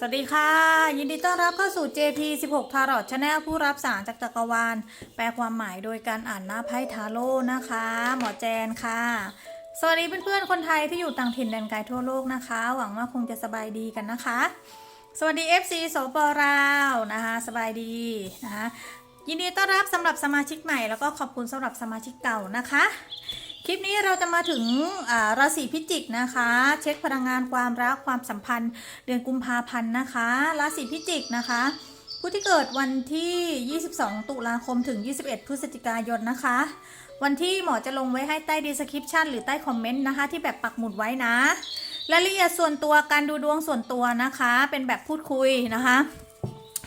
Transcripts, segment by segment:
สวัสดีค่ะ ยินดีต้อนรับเข้าสู่ JP 16 Tarot Channel ผู้รับสารจากจักรวาล แปลความหมายโดยการอ่านหน้าไพ่ทาโร่นะคะ หมอแจนค่ะ สวัสดีเพื่อนๆคนไทยที่อยู่ต่างถิ่นแดนไกลทั่วโลกนะคะ หวังว่าคงจะสบายดีกันนะคะ สวัสดี FC โสปราวนะคะสบายดีนะคะยินดีต้อนรับสำหรับสมาชิกใหม่แล้วก็ขอบคุณสำหรับสมาชิกเก่านะคะ คลิปนี้เราจะมาถึงราศีพิจิกนะคะ เช็คพลังงานความรักความสัมพันธ์ เดือนกุมภาพันธ์นะคะ ราศีพิจิกนะคะ ผู้ที่เกิดวันที่ 22 ตุลาคมถึง 21 พฤศจิกายนนะคะ วันที่หมอจะลงไว้ให้ใต้ดีสคริปชันหรือใต้คอมเมนต์นะคะ ที่แบบปักหมุดไว้นะรายละเอียดส่วนตัวการดูดวงส่วนตัวนะคะ เป็นแบบพูดคุยนะคะ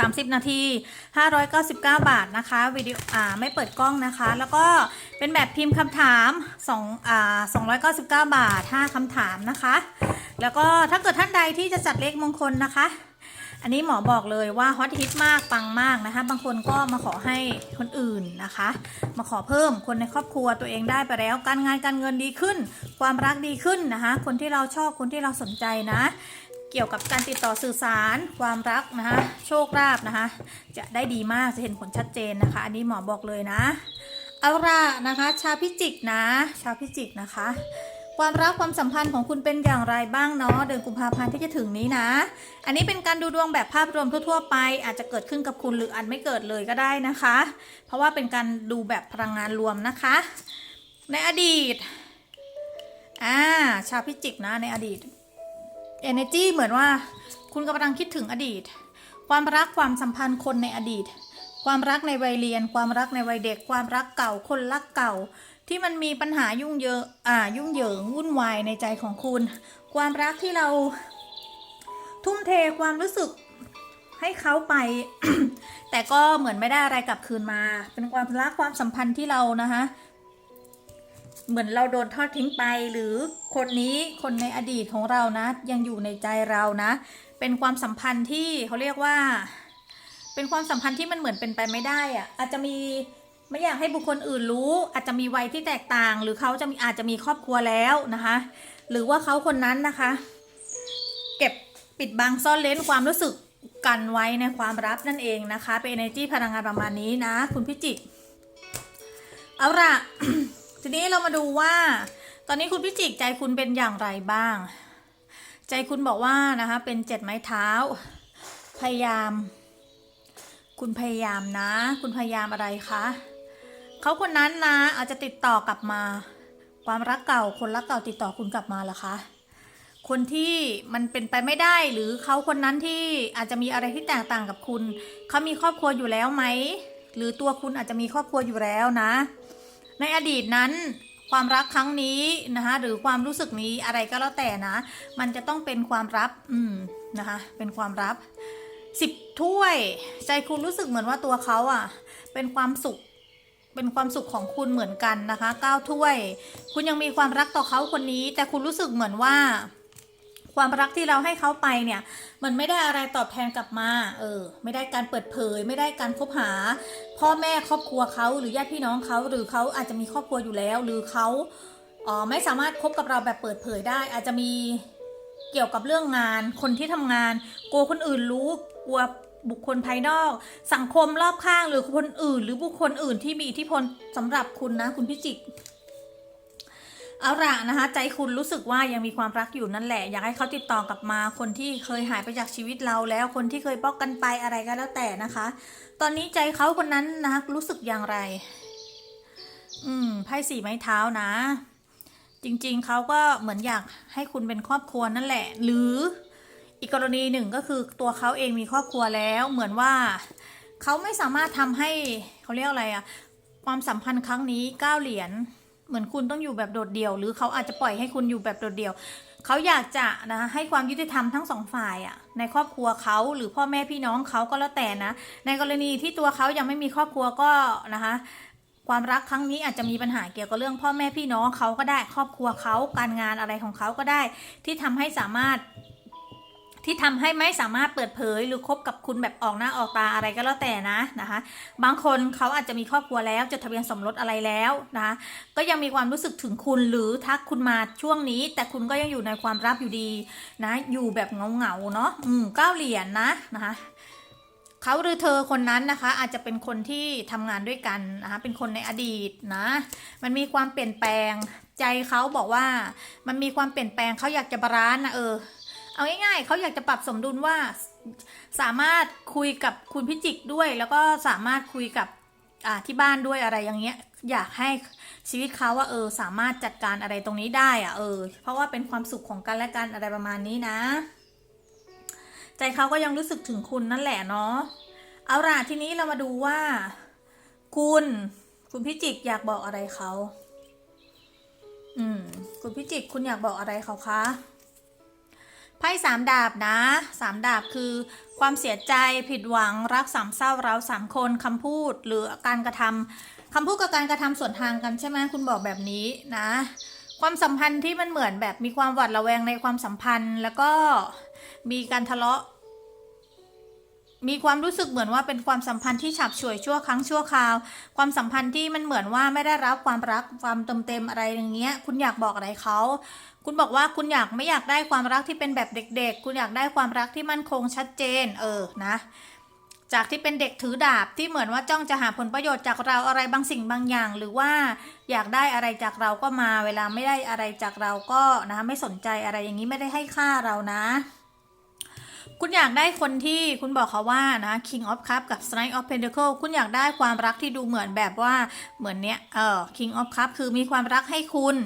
30 นาที 599 บาทนะคะวิดีโออ่าไม่เปิดกล้องนะคะ แล้วก็เป็นแบบพิมพ์คำถาม2อ่า299 บาท 5คำถามนะคะ แล้วก็ถ้าเกิดท่านใดที่จะจัดเลขมงคลนะคะ อันนี้หมอบอกเลยว่าฮอตฮิตมากปังมากนะคะ บางคนก็มาขอให้คนอื่นนะคะ มาขอเพิ่มคนในครอบครัวตัวเองได้ไปแล้ว การงานการเงินดีขึ้น ความรักดีขึ้นนะคะ คนที่เราชอบคนที่เราสนใจนะ เกี่ยวกับการติดต่อสื่อสารความรักนะคะโชคลาภนะคะ จะได้ดีมากจะเห็นผลชัดเจนนะคะ อันนี้หมอบอกเลยนะเอาล่ะนะคะ ชาวพิจิกนะ ชาวพิจิกนะคะ ความรักความสัมพันธ์ของคุณเป็นอย่างไรบ้างเนาะเดือนกุมภาพันธ์ที่จะถึงนี้นะ อันนี้เป็นการดูดวงแบบภาพรวมทั่วๆไป อาจจะเกิดขึ้นกับคุณหรืออาจไม่เกิดเลยก็ได้นะคะ เพราะว่าเป็นการดูแบบพลังงานรวมนะคะ ในอดีตอ่าชาวพิจิกนะในอดีต energy เหมือนว่า คุณกำลังคิดถึงอดีต ความรักความสัมพันธ์คนในอดีต ความรักในวัยเรียน ความรักในวัยเด็ก ความรักเก่า คนรักเก่า ที่มันมีปัญหายุ่งเยอะอ่ายุ่งเหยิงวุ่นวายในใจของคุณ ความรักที่เรา ทุ่มเทความรู้สึกให้เขาไป แต่ก็เหมือนไม่ได้อะไรกลับคืนมา เป็นความรักความสัมพันธ์ที่เรานะคะ เหมือนเราโดนทอดทิ้งไปหรือคนนี้คนในอดีตของเรานะ ยังอยู่ในใจเรานะ เป็นความสัมพันธ์ที่เขาเรียกว่า เป็นความสัมพันธ์ที่มันเหมือนเป็นไปไม่ได้อะอาจจะมีไม่อยากให้บุคคลอื่นรู้ อาจจะมีวัยที่แตกต่าง หรือเขาจะมีอาจจะมีครอบครัวแล้วนะคะ หรือว่าเขาคนนั้นนะคะ เก็บปิดบังซ่อนเล้นความรู้สึกกันไว้ในความลับนั่นเองนะคะ เป็น energy พลังงานประมาณนี้นะ คุณพิจิกเอาล่ะ ทีนี้เรามาดูว่า ตอนนี้คุณพิจิกใจคุณเป็นอย่างไรบ้าง ใจคุณบอกว่านะคะ เป็นเจ็ดไม้เท้า พยายาม คุณพยายามนะ คุณพยายามอะไรคะเขาคนนั้นนะ อาจจะติดต่อกลับมา ความรักเก่าคนรักเก่าติดต่อคุณกลับมาเหรอคะคนที่มันเป็นไปไม่ได้หรือเขาคนนั้นที่อาจจะมีอะไรที่แตกต่างกับคุณ เขามีครอบครัวอยู่แล้วไหม หรือตัวคุณอาจจะมีครอบครัวอยู่แล้วนะ ในอดีตนั้นความรักครั้งนี้นะคะหรือความรู้สึกนี้อะไรก็แล้วแต่นะ มันจะต้องเป็นความรับอืมนะคะเป็นความรับสิบถ้วย ใจคุณรู้สึกเหมือนว่าตัวเขาอะ เป็นความสุขเป็นความสุขของคุณเหมือนกันนะคะเก้าถ้วย คุณยังมีความรักต่อเขาคนนี้ แต่คุณรู้สึกเหมือนว่า ความรักที่เราให้เขาไปเนี่ย มันไม่ได้อะไรตอบแทนกลับมา เออ ไม่ได้การเปิดเผย ไม่ได้การคบหา พ่อแม่ครอบครัวเขาหรือญาติพี่น้องเขาหรือเขาอาจจะมีครอบครัวอยู่แล้ว หรือเขาเอ๋อไม่สามารถคบกับเราแบบเปิดเผยได้ อาจจะมีเกี่ยวกับเรื่องงาน คนที่ทำงาน กลัวคนอื่นรู้ กลัวบุคคลภายนอก สังคมรอบข้างหรือคนอื่น หรือบุคคลอื่นที่มีอิทธิพลสำหรับคุณนะ คุณพิจิก เอาละนะคะใจคุณรู้สึกว่ายังมีความรักอยู่นั่นแหละ อยากให้เขาติดต่อกลับมาคนที่เคยหายไปจากชีวิตเราแล้วคนที่เคยบอกกันไปอะไรก็แล้วแต่นะคะ ตอนนี้ใจเขาคนนั้นนะคะรู้สึกอย่างไร อืมไพ่สี่ไม้เท้านะ จริงๆเขาก็เหมือนอยากให้คุณเป็นครอบครัวนั่นแหละ หรืออีกกรณีหนึ่งก็คือตัวเขาเองมีครอบครัวแล้วเหมือนว่าเขาไม่สามารถทำให้เขาเรียกอะไรอะความสัมพันธ์ครั้งนี้ก้าวเหรียญ เหมือนคุณต้องอยู่แบบโดดเดี่ยว หรือเขาอาจจะปล่อยให้คุณอยู่แบบโดดเดี่ยว เขาอยากจะนะให้ความยุติธรรมทั้งสองฝ่ายอะในครอบครัวเขาหรือพ่อแม่พี่น้องเขาก็แล้วแต่นะ ในกรณีที่ตัวเขายังไม่มีครอบครัวก็นะคะความรักครั้งนี้อาจจะมีปัญหาเกี่ยวกับเรื่องพ่อแม่พี่น้องเขาก็ได้ครอบครัวเขาการงานอะไรของเขาก็ได้ ที่ทำให้สามารถ ที่ทำให้ไม่สามารถเปิดเผยหรือคบกับคุณแบบออกหน้าออกตาอะไรก็แล้วแต่นะนะคะ บางคนเขาอาจจะมีครอบครัวแล้วจดทะเบียนสมรสอะไรแล้วนะคะก็ยังมีความรู้สึกถึงคุณหรือทักคุณมาช่วงนี้ แต่คุณก็ยังอยู่ในความรับอยู่ดีนะอยู่แบบเงาๆเนาะอืมเก้าเหรียญนะนะคะเขาหรือเธอคนนั้นนะคะ อาจจะเป็นคนที่ทำงานด้วยกันนะคะเป็นคนในอดีตนะ มันมีความเปลี่ยนแปลง ใจเขาบอกว่ามันมีความเปลี่ยนแปลงเขาอยากจะบาลานซ์นะเออ เอาง่ายๆเขาอยากจะปรับสมดุลว่าสามารถคุยกับคุณพิจิกด้วย แล้วก็สามารถคุยกับที่บ้านด้วยอะไรอย่างเงี้ยอยากให้ชีวิตเขาว่าเออสามารถจัดการอะไรตรงนี้ได้อะเออ เพราะว่าเป็นความสุขของกันและกันอะไรประมาณนี้นะ ใจเขาก็ยังรู้สึกถึงคุณนั่นแหละเนาะเอาล่ะทีนี้เรามาดูว่า คุณ คุณพิจิกอยากบอกอะไรเขาอืม คุณพิจิกคุณอยากบอกอะไรเขาคะ ไพ่สามดาบนะสามดาบคือความเสียใจผิดหวังรักสามเศร้าเราสามคนคำพูดหรือการกระทำคำพูดกับการกระทำส่วนทางกันใช่ไหมคุณบอกแบบนี้นะ ความสัมพันธ์ที่มันเหมือนแบบมีความหวาดระแวงในความสัมพันธ์ แล้วก็มีการทะเลาะ มีความรู้สึกเหมือนว่าเป็นความสัมพันธ์ที่ฉับฉวยชั่วครั้งชั่วคราว ความสัมพันธ์ที่มันเหมือนว่าไม่ได้รับความรักความเต็มเต็มอะไรอย่างเงี้ย คุณอยากบอกอะไรเขา คุณบอกว่าคุณอยากไม่อยากได้ความรักที่เป็นแบบเด็ก ๆ คุณอยากได้ความรักที่มั่นคงชัดเจน เออ นะ จากที่เป็นเด็กถือดาบที่เหมือนว่าจ้องจะหาผลประโยชน์จากเราอะไรบางสิ่งบางอย่าง หรือว่าอยากได้อะไรจากเราก็มา เวลาไม่ได้อะไรจากเราก็นะ ไม่สนใจอะไรอย่างนี้ไม่ได้ให้ค่าเรานะ คุณอยากได้คนที่คุณบอกเขาว่านะ King of Cup กับ Knight of Pentacle คุณอยากได้ความรักที่ดูเหมือนแบบว่าเหมือนเนี้ยเออ King of Cup คือมีความรักให้คุณ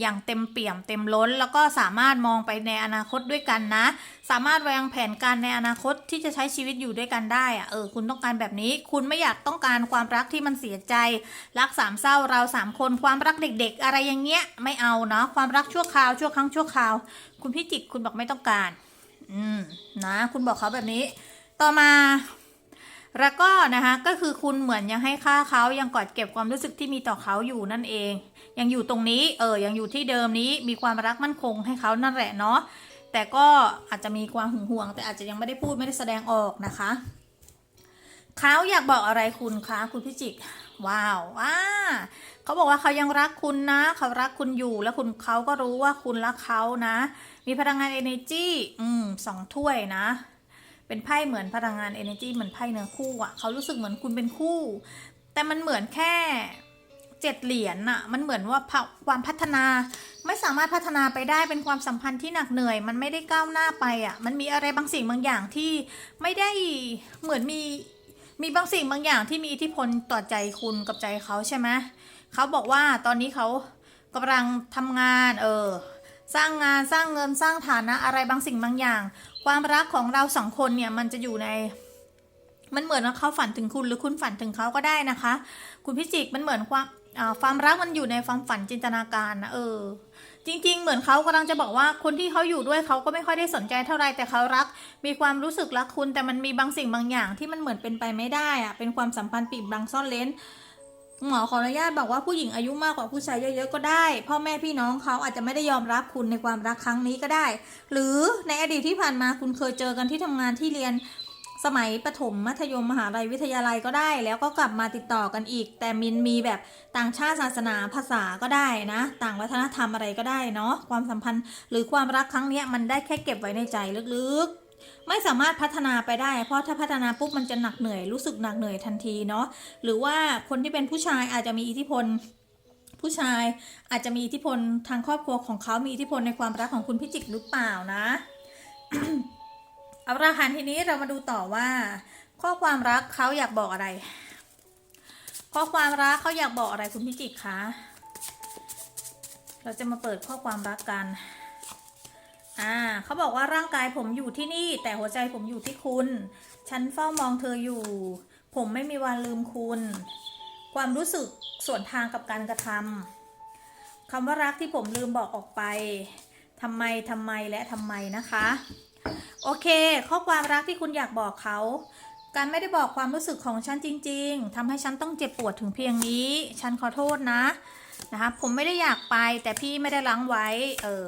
อย่างเต็มเปี่ยมเต็มล้น แล้วก็สามารถมองไปในอนาคตด้วยกันนะ สามารถวางแผนการในอนาคตที่จะใช้ชีวิตอยู่ด้วยกันได้อะเออคุณต้องการแบบนี้ คุณไม่อยากต้องการความรักที่มันเสียใจ รักสามเศร้าเราสามคนความรักเด็ก ๆ อะไรอย่างเงี้ยไม่เอาเนาะความรักชั่วคราวชั่วครั้งชั่วคราว คุณพิจิกคุณบอกไม่ต้องการ อืมนะคุณบอกเขาแบบนี้ ต่อมาแล้วก็นะคะก็คือคุณเหมือนยังให้ค่าเขายังกอดเก็บความรู้สึกที่มีต่อเขาอยู่นั่นเอง ยังอยู่ตรงนี้เออยังอยู่ที่เดิมนี้มีความรักมั่นคงให้เขานั่นแหละเนาะแต่ก็อาจจะมีความหึงหวง แต่อาจจะยังไม่ได้พูดไม่ได้แสดงออกนะคะเขาอยากบอกอะไรคุณคะคุณพิจิก ว้าวอ่าเขาบอกว่าเขายังรักคุณนะ เขารักคุณอยู่แล้วคุณเขาก็รู้ว่าคุณรักเขานะ มีพลังงาน energy อืมสองถ้วยนะ เป็นไพ่เหมือนพลังงาน energy เหมือนไพ่เนื้อคู่อะ่ะเขารู้สึกเหมือนคุณเป็นคู่ แต่มันเหมือนแค่เจ็ดเหรียญน่ะ มันเหมือนว่าความพัฒนาไม่สามารถพัฒนาไปได้เป็นความสัมพันธ์ที่หนักเหนื่อย มันไม่ได้ก้าวหน้าไปอะ่ะ มันมีอะไรบางสิ่งบางอย่างที่ไม่ได้เหมือนมี มีบางสิ่งบางอย่างที่มีอิทธิพลต่อใจคุณกับใจเขาใช่ไหมเขาบอกว่าตอนนี้เขากำลังทำงานเออสร้างงานสร้างเงินสร้างฐานะอะไรบางสิ่งบางอย่าง ความรักของเราสองคนเนี่ยมันจะอยู่ใน มันเหมือนว่าเขาฝันถึงคุณหรือคุณฝันถึงเขาก็ได้นะคะ คุณพิจิกมันเหมือนความความรักมันอยู่ในความฝันจินตนาการนะเออ จริง ๆ เหมือนเขากำลังจะบอกว่าคนที่เขาอยู่ด้วยเขาก็ไม่ค่อยได้สนใจเท่าไรแต่เขารัก มีความรู้สึกรักคุณ แต่มันมีบางสิ่งบางอย่างที่มันเหมือนเป็นไปไม่ได้อะเป็นความสัมพันธ์ปิดบังซ่อนเล้นหมอขออนุญาตบอกว่าผู้หญิงอายุมากกว่าผู้ชายเยอะๆก็ได้ พ่อแม่พี่น้องเขาอาจจะไม่ได้ยอมรับคุณในความรักครั้งนี้ก็ได้ หรือในอดีตที่ผ่านมาคุณเคยเจอกันที่ทำงานที่เรียน สมัยประถมมัธยมมหาลัยวิทยาลัยก็ได้ แล้วก็กลับมาติดต่อกันอีก แต่มินมีแบบต่างชาติศาสนาภาษาก็ได้นะ ต่างวัฒนธรรมอะไรก็ได้เนาะความสัมพันธ์ หรือความรักครั้งนี้มันได้แค่เก็บไว้ในใจลึกๆ ไม่สามารถพัฒนาไปได้ เพราะถ้าพัฒนาปุ๊บมันจะหนักเหนื่อยรู้สึกหนักเหนื่อยทันทีเนาะหรือว่าคนที่เป็นผู้ชายอาจจะมีอิทธิพลผู้ชายอาจจะมีอิทธิพลทางครอบครัวของเขามีอิทธิพลในความรักของคุณพิจิกหรือเปล่านะ เอาละค่ะทีนี้เรามาดูต่อว่า ข้อความรักเขาอยากบอกอะไร ข้อความรักเขาอยากบอกอะไรคุณพิจิกคะเราจะมาเปิดข้อความรักกัน อ่าเขาบอกว่าร่างกายผมอยู่ที่นี่ แต่หัวใจผมอยู่ที่คุณ ฉันเฝ้ามองเธออยู่ ผมไม่มีวันลืมคุณ ความรู้สึกส่วนทางกับการกระทำคำว่ารักที่ผมลืมบอกออกไปทำไมทำไมและทำไมนะคะ โอเค ข้อความรักที่คุณอยากบอกเขา การไม่ได้บอกความรู้สึกของฉันจริง ๆทำให้ฉันต้องเจ็บปวดถึงเพียงนี้ ฉันขอโทษนะนะคะผมไม่ได้อยากไปแต่พี่ไม่ได้ล้างไว้เออ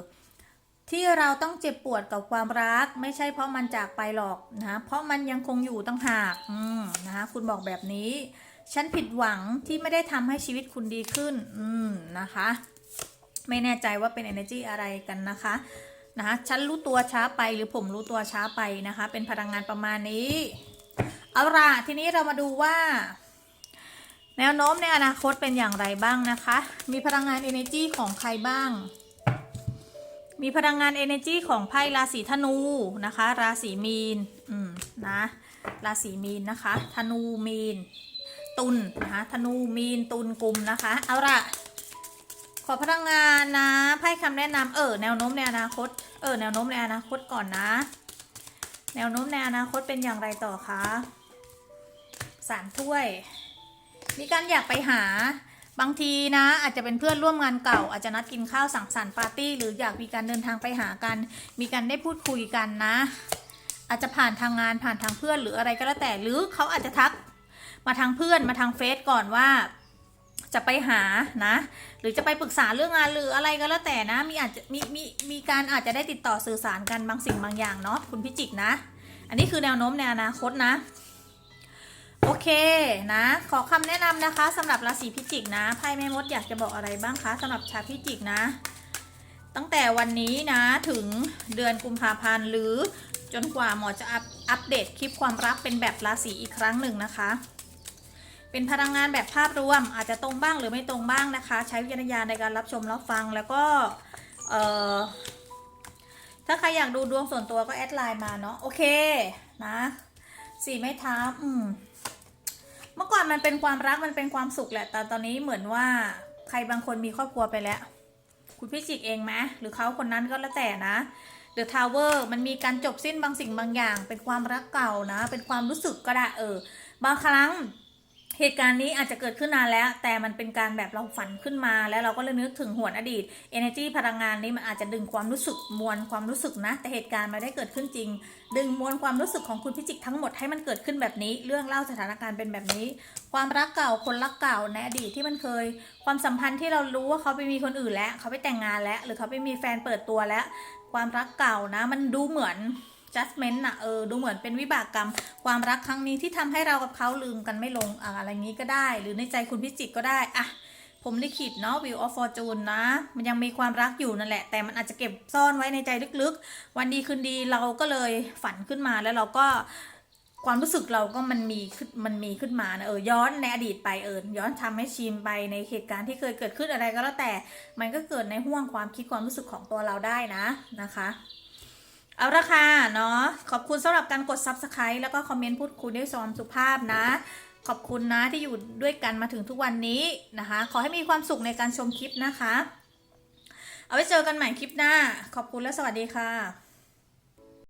ที่เราต้องเจ็บปวดกับความรัก ไม่ใช่เพราะมันจากไปหรอกนะเพราะมันยังคงอยู่ตั้งหากอืมนะคะคุณบอกแบบนี้ ฉันผิดหวังที่ไม่ได้ทำให้ชีวิตคุณดีขึ้น อืมนะคะ ไม่แน่ใจว่าเป็น energy อะไรกันนะคะ นะคะฉันรู้ตัวช้าไปหรือผมรู้ตัวช้าไปนะคะ เป็นพลังงานประมาณนี้ เอาล่ะทีนี้เรามาดูว่า แนวโน้มในอนาคตเป็นอย่างไรบ้างนะคะ มีพลังงาน energy ของใครบ้าง มีพลังงาน energy ของไพ่ราศีธนูนะคะ ราศีมีนอืมนะราศีมีนนะคะ ธนูมีน ตุลนะคะธนูมีนตุลกุมนะคะ เอาละ ขอพลังงานนะไพ่คำแนะนำเออแนวโน้มในอนาคต เออแนวโน้มในอนาคตก่อนนะ แนวโน้มในอนาคตเป็นอย่างไรต่อคะสามถ้วย มีการอยากไปหาบางทีนะ อาจจะเป็นเพื่อนร่วมงานเก่า อาจจะนัดกินข้าวสังสรรค์ปาร์ตี้หรืออยากมีการเดินทางไปหากัน มีการได้พูดคุยกันนะ อาจจะผ่านทางงานผ่านทางเพื่อนหรืออะไรก็แล้วแต่หรือเขาอาจจะทักมาทางเพื่อนมาทางเฟซก่อนว่า จะไปหานะ หรือจะไปปรึกษาเรื่องงานหรืออะไรก็แล้วแต่นะ มีอาจจะมีมีมีการอาจจะได้ติดต่อสื่อสารกันบางสิ่งบางอย่างเนาะคุณพิจิกนะ อันนี้คือแนวโน้มในอนาคตนะ โอเคนะ ขอคำแนะนำนะคะสำหรับราศีพิจิกนะไพ่แม่มดอยากจะบอกอะไรบ้างคะสำหรับชาวพิจิกนะ ตั้งแต่วันนี้นะถึงเดือนกุมภาพันธ์หรือจนกว่าหมอจะอัปอัปเดตคลิปความรักเป็นแบบราศีอีกครั้งหนึ่งนะคะ เป็นพลังงานแบบภาพรวม อาจจะตรงบ้างหรือไม่ตรงบ้างนะคะ ใช้วิจารณญาณในการรับชมรับฟังแล้วก็ถ้าใครอยากดูดวงส่วนตัวก็แอดไลน์มาเนาะโอเคนะสี่ไม้เท้าอืมเมื่อก่อนมันเป็นความรักมันเป็นความสุขแหละแต่ตอนนี้เหมือนว่าใครบางคนมีครอบครัวไปแล้ว คุณพิจิกเองไหมหรือเขาคนนั้นก็แล้วแต่นะเดอะทาวเวอร์มันมีการจบสิ้นบางสิ่งบางอย่าง เป็นความรักเก่านะ เป็นความรู้สึกก็ได้เออบางครั้ง เหตุการณ์นี้อาจจะเกิดขึ้นนานแล้ว แต่มันเป็นการแบบเราฝันขึ้นมา แล้วเราก็เลยนึกถึงหวนอดีต energy พลังงานนี้มันอาจจะดึงความรู้สึกมวลความรู้สึกนะ แต่เหตุการณ์ม่ได้เกิดขึ้นจริง ดึงมวลความรู้สึกของคุณพิจิกทั้งหมดให้มันเกิดขึ้นแบบนี้ เรื่องเล่าสถานการณ์เป็นแบบนี้ ความรักเก่าคนรักเก่าในอดีตที่มันเคย ความสัมพันธ์ที่เรารู้ว่าเขาไปมีคนอื่นแล้ว เขาไปแต่งงานแล้ว หรือเขาไปมีแฟนเปิดตัวแล้ว ความรักเก่านะ มันดูเหมือน judgment นะเออดูเหมือนเป็นวิบากกรรม ความรักครั้งนี้ที่ทำให้เรากับเขาลืมกันไม่ลงอะอะไรงี้ก็ได้ หรือในใจคุณพิจิตรก็ได้อะผมลิขิตเนาะ Wheel of Fortune นะ มันยังมีความรักอยู่นั่นแหละ แต่มันอาจจะเก็บซ่อนไว้ในใจลึกๆ วันดีคืนดีเราก็เลยฝันขึ้นมาแล้วเราก็ความรู้สึกเราก็มันมีขึ้นมันมีขึ้นมานะเออย้อนในอดีตไปเออย้อนทำให้ชิมไปในเหตุการณ์ที่เคยเกิดขึ้นอะไรก็แล้วแต่ มันก็เกิดในห่วงความคิดความรู้สึกของตัวเราได้นะนะคะ เอาละค่ะเนาะขอบคุณสำหรับการกด subscribe แล้วก็คอมเมนต์พูดคุยด้วยความสุภาพนะ ขอบคุณนะที่อยู่ด้วยกันมาถึงทุกวันนี้นะคะ ขอให้มีความสุขในการชมคลิปนะคะ เอาไว้เจอกันใหม่คลิปหน้า ขอบคุณและสวัสดีค่ะ